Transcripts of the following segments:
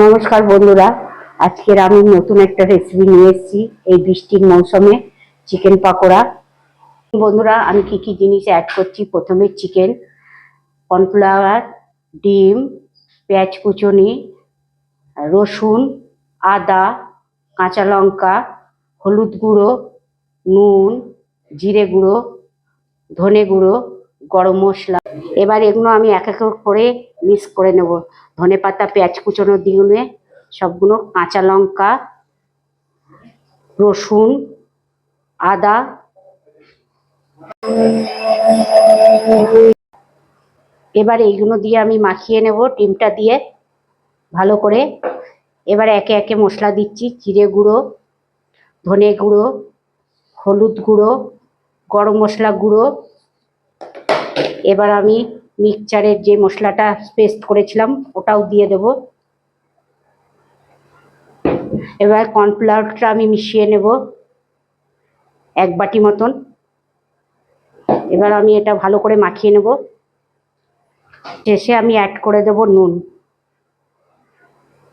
নমস্কার বন্ধুরা, আজকের আমি নতুন একটা রেসিপি নিয়ে এসেছি এই বৃষ্টির মৌসুমে চিকেন পাকোড়া। বন্ধুরা, আমি কি কি জিনিস অ্যাড করছি? প্রথমে চিকেন কর্নফ্লাওয়ার ডিম, পেঁয়াজ কুচনি, রসুন, আদা, কাঁচা লঙ্কা, হলুদ গুঁড়ো, নুন, জিরে গুঁড়ো, ধনে গুঁড়ো গরম মশলা। এবার এগুলো আমি এক এক করে মিক্স করে নেব। ধনে পাতা, পেঁয়াজ কুচোনো দিয়ে সবগুলো, কাঁচা লঙ্কা, রসুন, আদা। এবার এইগুলো দিয়ে আমি মাখিয়ে নেব, ডিমটা দিয়ে ভালো করে। এবার একে একে মশলা দিচ্ছি, জিরে গুঁড়ো, ধনে গুঁড়ো, হলুদ গুঁড়ো, গরম মশলা গুঁড়ো এবার আমি মিক্সচারের যে মশলাটা পেস্ট করেছিলাম, ওটাও দিয়ে দেব। এবার কর্নফ্লাওয়ারটা আমি মিশিয়ে নেব এক বাটি মতন। এবার আমি এটা ভালো করে মাখিয়ে নেব। শেষে আমি অ্যাড করে দেব নুন,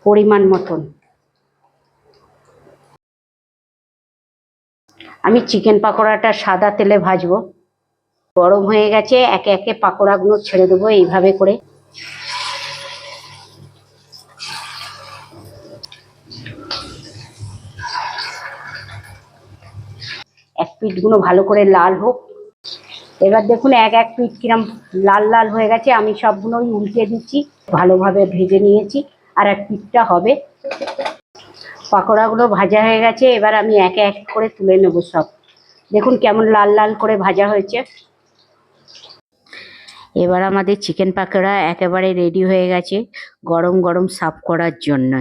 পরিমাণ মতন। আমি চিকেন পাকোড়াটা সাদা তেলে ভাজবো। গরম হয়ে গেছে, একে একে পাকোড়াগুলো ছেড়ে দেবো এইভাবে করে। এক পিঠগুলো ভালো করে লাল হোক। এবার দেখুন এক এক পিঠ কিরম লাল লাল হয়ে গেছে, আমি সবগুলোই উল্টে দিচ্ছি, ভালোভাবে ভেজে নিয়েছি, আর এক পিঠটা হবে। পাকোড়াগুলো ভাজা হয়ে গেছে, এবার আমি একে এক করে তুলে নেব সব। দেখুন কেমন লাল লাল করে ভাজা হয়েছে। এবার আমাদের চিকেন পাকোড়া একেবারে রেডি হয়ে গেছে গরম গরম সাফ করার জন্য